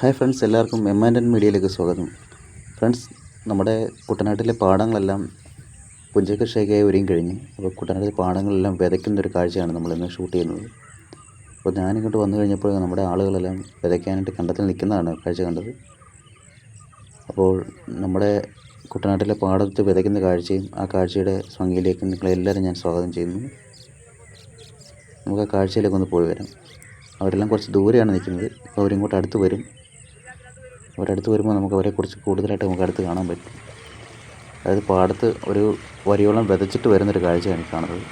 Hi friends എല്ലാവർക്കും M and N മീഡിയയിലേക്ക് സ്വാഗതം. ഫ്രണ്ട്സ് നമ്മുടെ കുട്ടനാട്ടിലെ പാടങ്ങളെല്ലാം പുഞ്ചകൃഷിയൊക്കെയായി ഒരുങ്ങി കഴിഞ്ഞ്. അപ്പോൾ കുട്ടനാട്ടിലെ പാടങ്ങളെല്ലാം വിതയ്ക്കുന്ന ഒരു കാഴ്ചയാണ് നമ്മളിന്ന് ഷൂട്ട് ചെയ്യുന്നത്. അപ്പോൾ ഞാനിങ്ങോട്ട് വന്നു കഴിഞ്ഞപ്പോൾ നമ്മുടെ ആളുകളെല്ലാം വിതയ്ക്കാനായിട്ട് കണ്ടത്തിൽ നിൽക്കുന്നതാണ് കാഴ്ച കണ്ടത്. അപ്പോൾ നമ്മുടെ കുട്ടനാട്ടിലെ പാടത്ത് വിതയ്ക്കുന്ന കാഴ്ചയും ആ കാഴ്ചയുടെ ഭംഗിയിലേക്ക് നിങ്ങളെല്ലാവരും ഞാൻ സ്വാഗതം ചെയ്യുന്നു. നമുക്ക് ആ കാഴ്ചയിലേക്ക് ഒന്ന് പോയി വരാം. അവരെല്ലാം കുറച്ച് ദൂരെയാണ് നിൽക്കുന്നത്. അപ്പോൾ അവരിങ്ങോട്ട് അടുത്ത് വരും. അവരടുത്ത് വരുമ്പോൾ നമുക്ക് അവരെക്കുറിച്ച് കൂടുതലായിട്ട് നമുക്ക് അടുത്ത് കാണാൻ പറ്റും. അതായത് പാടത്ത് ഒരു വരിയോളം വിതച്ചിട്ട് വരുന്നൊരു കാഴ്ചയാണ് ഈ കാണുന്നത്.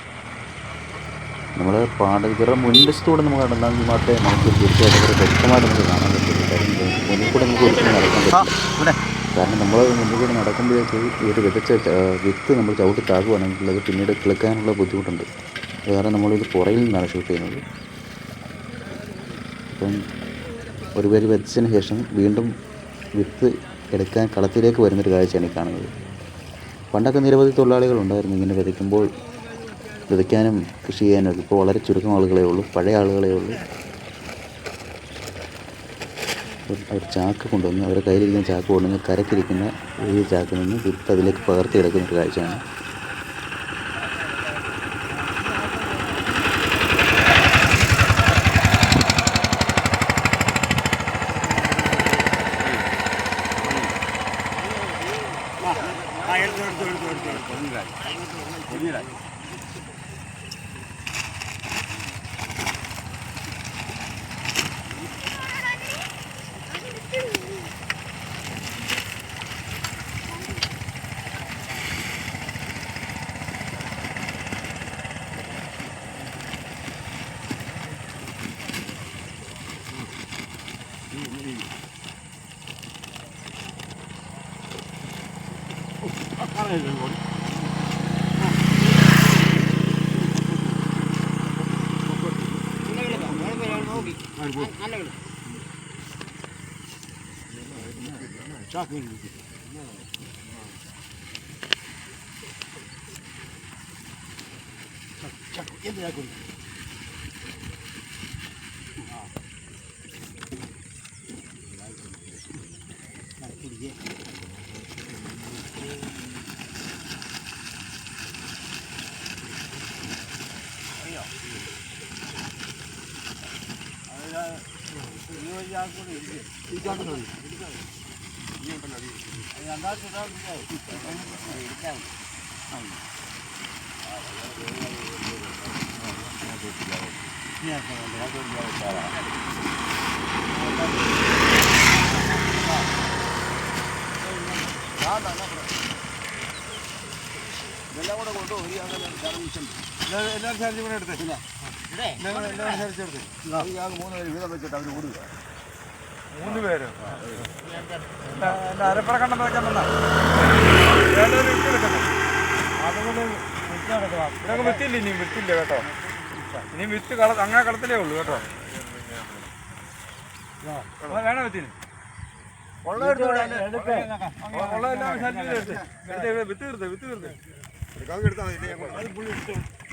നമ്മൾ പാട ഇവരുടെ മുൻവശത്തൂടെ നമുക്ക് നടന്നെങ്കിൽ മാത്രമേ നമുക്ക് തീർച്ചയായിട്ടും ഇവരെ വ്യക്തമായിട്ട് നമുക്ക് കാണാൻ പറ്റുള്ളൂ കാര്യം മുന്നിൽ കൂടെ നമുക്ക് ഒരിക്കലും നടക്കാൻ പറ്റില്ല. കാരണം നമ്മൾ മുന്നിൽ കൂടെ നടക്കുമ്പോഴേക്ക് ഒരു വിതച്ച വിത്ത് നമ്മൾ ചവിട്ടി താകുവാണെങ്കിൽ അത് പിന്നീട് കിളുക്കാനുള്ള ബുദ്ധിമുട്ടുണ്ട്. അത് കാരണം നമ്മളിത് പുറയിൽ നിന്നാണ് ഷൂട്ട് ചെയ്യുന്നത്. അപ്പം ഒരു പേര് വെച്ചതിന് ശേഷം വീണ്ടും വിത്ത് എടുക്കാൻ കളത്തിലേക്ക് വരുന്നൊരു കാഴ്ചയാണ് ഈ കാണുന്നത്. പണ്ടൊക്കെ നിരവധി തൊഴിലാളികളുണ്ടായിരുന്നു ഇങ്ങനെ വിതയ്ക്കുമ്പോൾ വിതയ്ക്കാനും കൃഷി ചെയ്യാനും ഇപ്പോൾ വളരെ ചുരുക്കം ആളുകളേ ഉള്ളൂ പഴയ ആളുകളേ ഉള്ളൂ. അവർ ചാക്ക് കൊണ്ടുവന്ന് അവരുടെ കയ്യിലിരിക്കുന്ന ചാക്ക് കൊണ്ടുവന്ന് കരക്കിരിക്കുന്ന ഈ ചാക്കിൽ നിന്ന് വിത്ത് അതിലേക്ക് പകർത്തിയെടുക്കുന്ന ഒരു കാഴ്ചയാണ്. ചാക്ക് എന്തിനാക്കുന്നു വെള്ളം കൂടെ കൊണ്ടുപോയി അങ്ങനെ കറങ്ങിച്ചുണ്ട് മൂന്ന് പേര് എന്റെ അരപ്പറ കണ്ടെന്ന് വെക്കാൻ വന്ന വേണ്ടൊരു വിട്ട് എടുക്കണം അതുകൊണ്ട് ഇവിടെ വിത്തില്ല ഇനിയും വിത്തില്ല കേട്ടോ. ഇനി വിത്ത് കള അങ്ങനെ കളത്തിലേ ഉള്ളൂ കേട്ടോ. വേണോ വിത്തിന്? വിത്ത് എടുത്ത് വിടാം, അല്ലേ? ഉള്ള എല്ലാം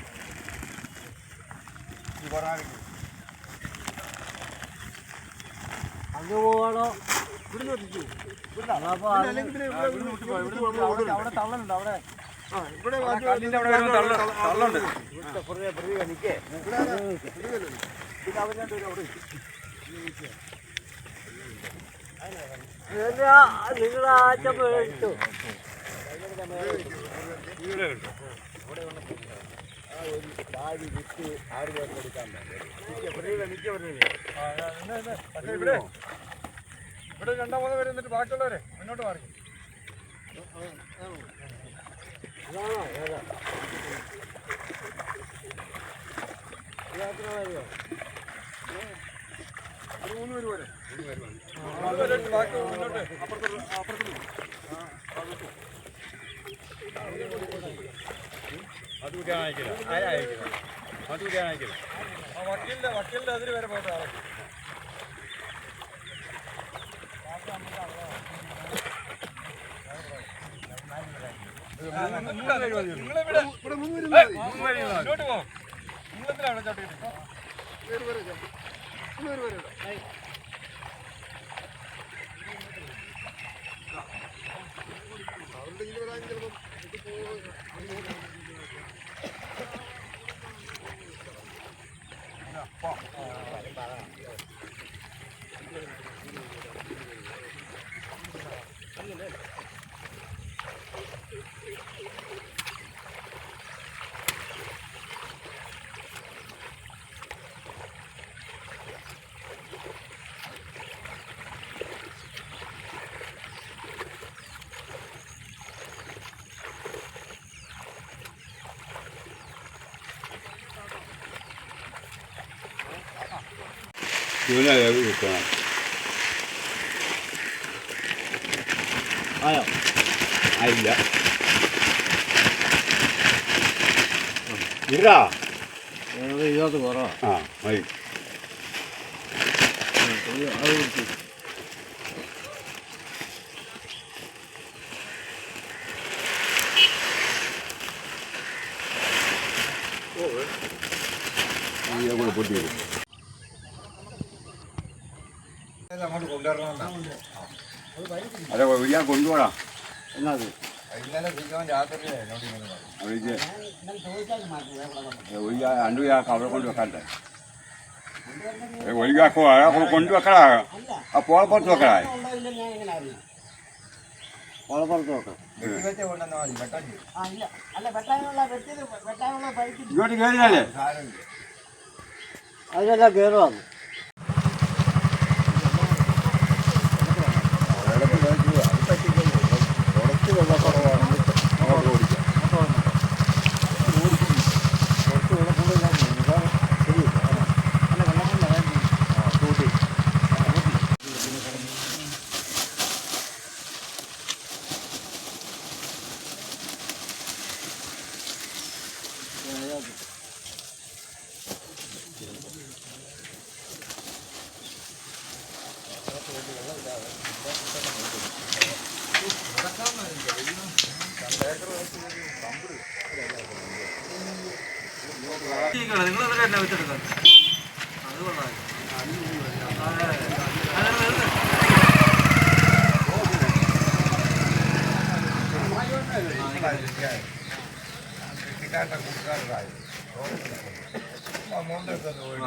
എടുത്ത്. എടുത്ത് വിത്ത് തീർത്ത് വിത്ത് തീർത്ത് അവിടെ തള്ളുണ്ട് അവിടെ. കല്ലിന്റെ അവിടെ വരുമ്പോ തള്ള തള്ളുണ്ട് പക്ഷേ ഇവിടെ ഇവിടെ രണ്ടാമത് പേര് എന്നിട്ട് ബാക്കിയുള്ളവരെ മുന്നോട്ട് മാറി മൂന്ന് പേര് പോരെ മൂന്ന് പേര് അത് കുട്ടിയാണിക്കില്ല ആരായിരിക്കില്ല അത് കുട്ടിയാണിക്കില്ല ആ വക്കീലിന്റെ വക്കീലിന്റെ അതിൽ വരെ പോയിട്ട് ആളാക്കി നിങ്ങളെവിടെ ഇങ്ങോട്ട് പോകും നിങ്ങളെന്തിനാണ് ചാട്ടിയിട്ട് വരും വരും വരും വരും അവരുടെ ഇതിൽ വരാൻ ചിലപ്പോൾ 放。ഇവനെ കിട്ടണം ആയോ ആയില്ല ഇറാ ഇതിനകത്ത് കുറവാ ആ മതി അത് കൂടെ പൊട്ടി വരും അങ്ങോട്ട് കൊണ്ടുവരണമെന്നാ അതെ ഒഴിയാൻ കൊണ്ടുപോടാ എന്നത് ഇന്നലെ ശ്രീകാൻ രാത്രി എന്നോട് ഇങ്ങനെ പറഞ്ഞു. അവർക്ക് ഒഴിയാ രണ്ടു ആ കവറെ കൊണ്ട് വെക്കണ്ടേ. ആ കൊണ്ടുവെക്കടാ ആ പോളപ്പുറത്ത് വെക്കടാ. വെട്ടിവെച്ച കൊണ്ടുവന്നാ മതി വെട്ടാൻ ചെയ്യും. ഇങ്ങോട്ട് കയറിയാലേ. അതിനെല്ലാം കയറുവാന്ന് കൃഷിക്കാരുടെ കൂട്ടുകാരായി. ആ മോന്റെ അടുത്തൊന്ന് പോയി